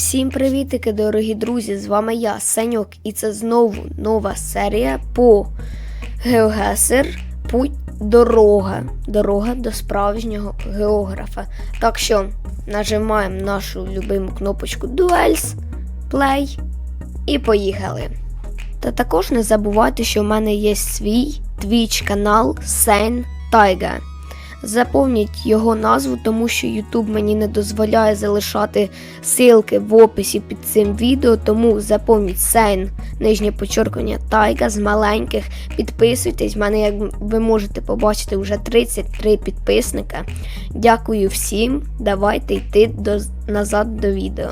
Всім привітики, дорогі друзі! З вами я, Саньок, і це знову нова серія по Геогесер Путь дорога. Дорога до справжнього географа. Так що нажимаємо нашу любиму кнопочку Duels Play і поїхали. Та також не забувайте, що в мене є свій твіч канал Сейн Тайга. Заповніть його назву, тому що YouTube мені не дозволяє залишати ссылки в описі під цим відео, тому заповніть Сейн, нижнє почеркування Тайга з маленьких. Підписуйтесь, в мене, як ви можете побачити, вже 33 підписника. Дякую всім. Давайте йти до, назад до відео.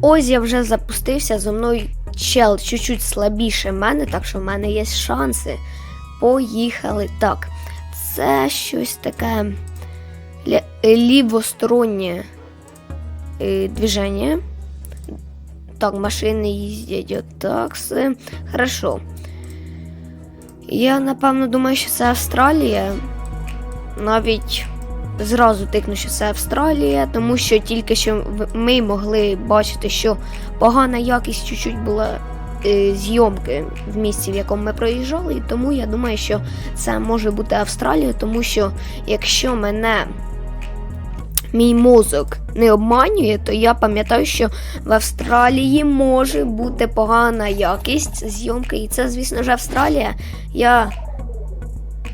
Ось я вже запустився, зо мною чел чуть-чуть слабіше мене, так що в мене є шанси. Поїхали. Так, це щось таке лівостороннє е, движення. Так, машини їздять отак. Хорошо. Я напевно думаю, що це Австралія. Навіть зразу тикну, що це Австралія, тому що тільки що ми могли бачити, що погана якість чуть-чуть була зйомки в місці, в якому ми проїжджали, і тому я думаю, що це може бути Австралія, тому що якщо мене мій мозок не обманює, то я пам'ятаю, що в Австралії може бути погана якість зйомки, і це, звісно ж, Австралія. Я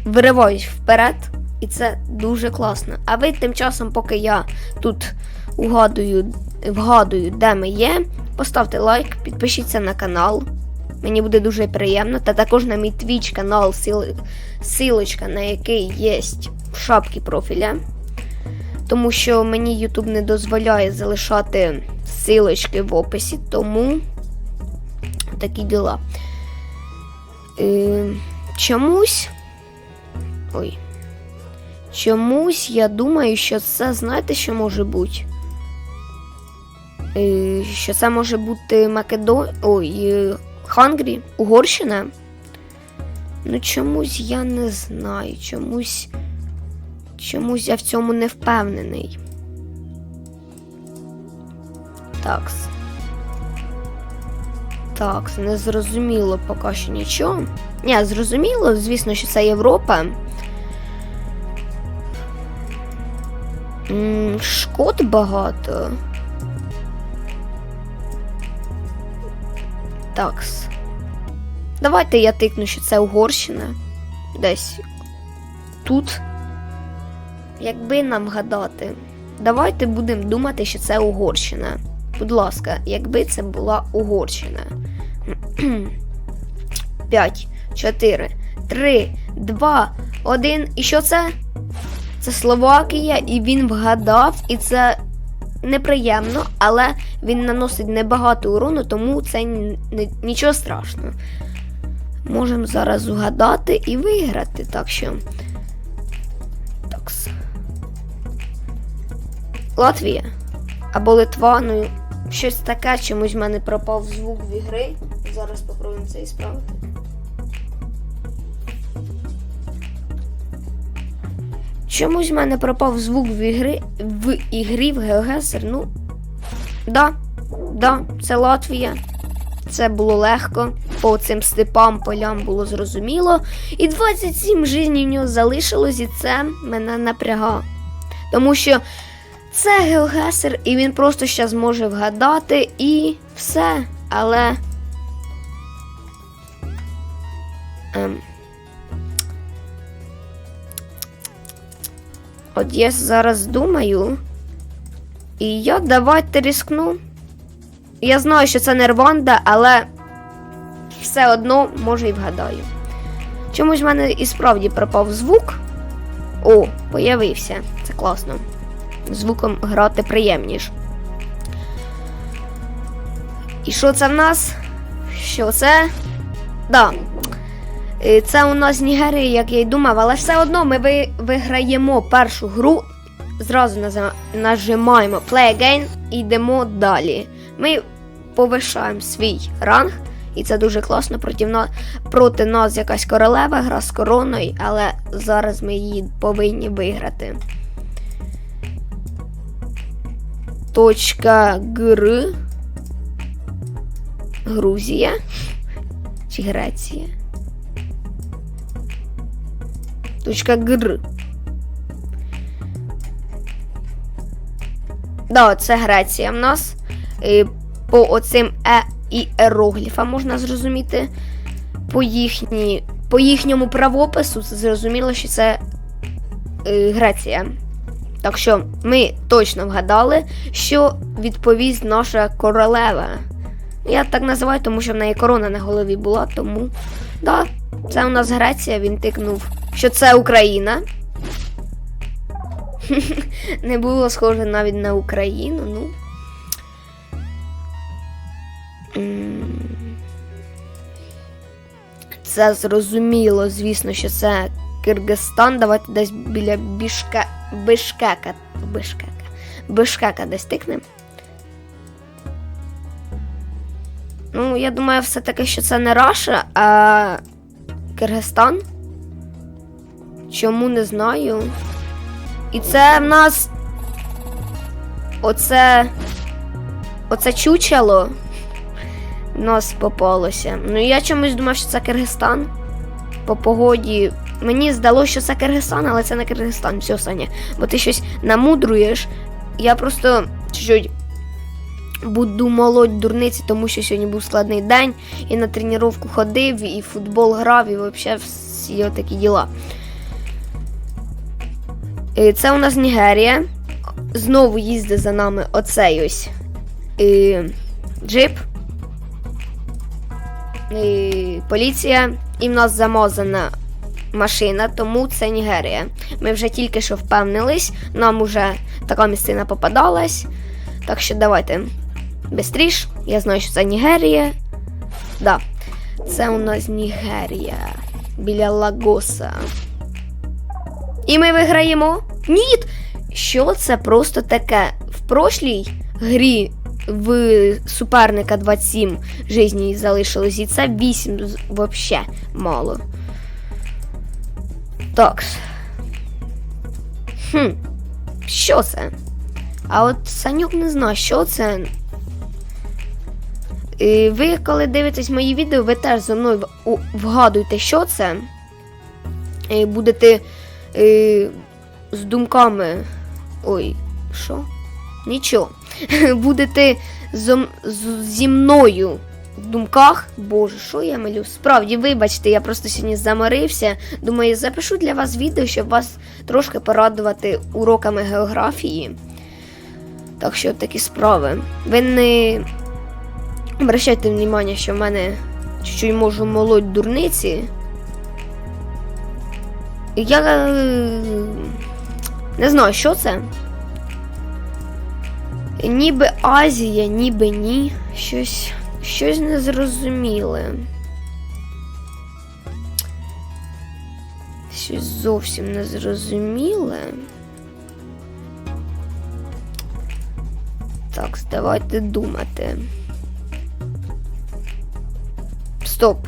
вириваюсь вперед, і це дуже класно. А ви тим часом, поки я тут угадую, вгадую, де ми є, поставте лайк, підпишіться на канал. Мені буде дуже приємно. Та також на мій твіч канал, силочка на який є в шапці профіля. Тому що мені YouTube не дозволяє залишати силочки в описі, тому такі діла. Е, чомусь. Ой. Чомусь я думаю, що це, знаєте, що може бути? Е, що це може бути Македон... Ой, е, Хангрі, Угорщина. Ну, чомусь я не знаю. Чомусь. Чомусь я в цьому не впевнений. Такс. Такс, не зрозуміло поки що нічого. Ні, зрозуміло, звісно, що це Європа. Шкод багато. Такс. Давайте я тикну, що це Угорщина. Десь тут. Якби нам гадати. Давайте будемо думати, що це Угорщина. Будь ласка, якби це була Угорщина. 5, 4, 3, 2, 1. І що це? Це Словакія, і він вгадав, і це неприємно, але він наносить небагато урону, тому це нічого страшного. Можемо зараз угадати і виграти, так що. Такс. Латвія або Литва, ну щось таке, чомусь в мене пропав звук в ігри. Зараз попробуємо це і справити. Чомусь в мене пропав звук в ігри в ігрі в Геогесер. Ну, да, да, це Латвія. Це було легко. По цим степам, полям було зрозуміло. І 27 життів в нього залишилось, і це мене напрягає. Тому що це Геогесер, і він просто ще зможе вгадати і все. Але. Ем. От я зараз думаю. І я давайте рискну. Я знаю, що це не Рванда, але все одно може і вгадаю. Чомусь в мене і справді пропав звук. О, появився. Це класно. Звуком грати приємніше. І що це в нас? Що це? Да. Е, Це у нас Нігерія, як я й думав, але все одно ми ви- виграємо першу гру. Зразу нажимаємо Play Again і йдемо далі. Ми повишаємо свій ранг, і це дуже класно. Проти, на... проти нас якась королева гра з короною, але зараз ми її повинні виграти. Точка Гр. Грузія. Чи Греція? Точка Гр. Да, це Греція в нас. Е, По оцим Е і іерогліфам можна зрозуміти. По, їхні, по їхньому правопису зрозуміло, що це е, Греція. Так що ми точно вгадали, що відповість наша королева. Я так називаю, тому що в неї корона на голові була, тому. Да, це у нас Греція, він тикнув, що це Україна. Не було схоже навіть на Україну, ну. Це зрозуміло, звісно, що це Киргизстан. Давайте десь біля Бішке... Бишкека. Бишкека. Бишкека десь тикнемо. Ну, я думаю, все-таки, що це не Раша, а Киргизстан. Чому не знаю. І це в нас. Оце. Оце чучело. Нас попалося. Ну я чомусь думав, що це Киргизстан. По погоді. Мені здалося, що це Киргизстан, але це не Киргизстан. Все, Саня. Бо ти щось намудруєш. Я просто чуть-чуть буду молоть дурниці, тому що сьогодні був складний день. І на тренування ходив, і футбол грав, і взагалі всі такі діла. Е, Це у нас Нігерія. Знову їздить за нами оцей ось е, джип. І поліція. І в нас замазана машина, тому це Нігерія. Ми вже тільки що впевнились, нам уже така місцина попадалась. Так що давайте бистріш. Я знаю, що це Нігерія. Да, це у нас Нігерія. Біля Лагоса. І ми виграємо. Ні! Що це просто таке? В прошлій грі в суперника 27 жизней залишилось, і це 8 взагалі мало. Так. Хм. Що це? А от Санюк не знає, що це. І ви, коли дивитесь мої відео, ви теж зі мною вгадуйте, що це. І будете е, з думками. Ой, що? Нічого. Будете зо- зі мною в думках. Боже, що я малю? Справді, вибачте, я просто сьогодні заморився. Думаю, запишу для вас відео, щоб вас трошки порадувати уроками географії. Так що такі справи. Ви не обращайте внимання, що в мене чуть-чуть можу молоть дурниці. Я е, не знаю, що це. Ніби Азія, ніби ні. Щось, щось незрозуміле. Щось зовсім незрозуміле. Так, давайте думати. Стоп.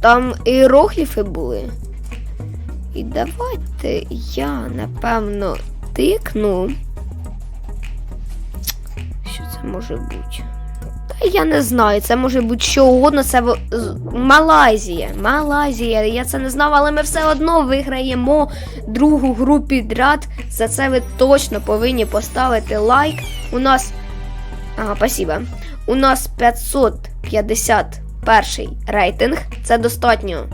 Там іерогліфи були. І давайте я, напевно, тикну. Що це може бути? Та я не знаю, це може бути що угодно. Це Малайзія. Малайзія. Я це не знав, але ми все одно виграємо другу гру підряд. За це ви точно повинні поставити лайк. У нас. Ага, спасибо. У нас 551 рейтинг. Це достатньо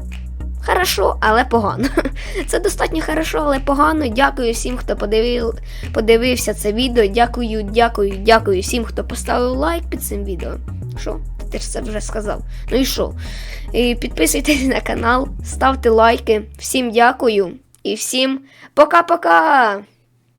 хорошо, але погано. Це достатньо хорошо, але погано. Дякую всім, хто подивив, подивився це відео. Дякую, дякую, дякую всім, хто поставив лайк під цим відео. Що? Ти ж це вже сказав. Ну і що? І підписуйтесь на канал, ставте лайки. Всім дякую і всім пока-пока!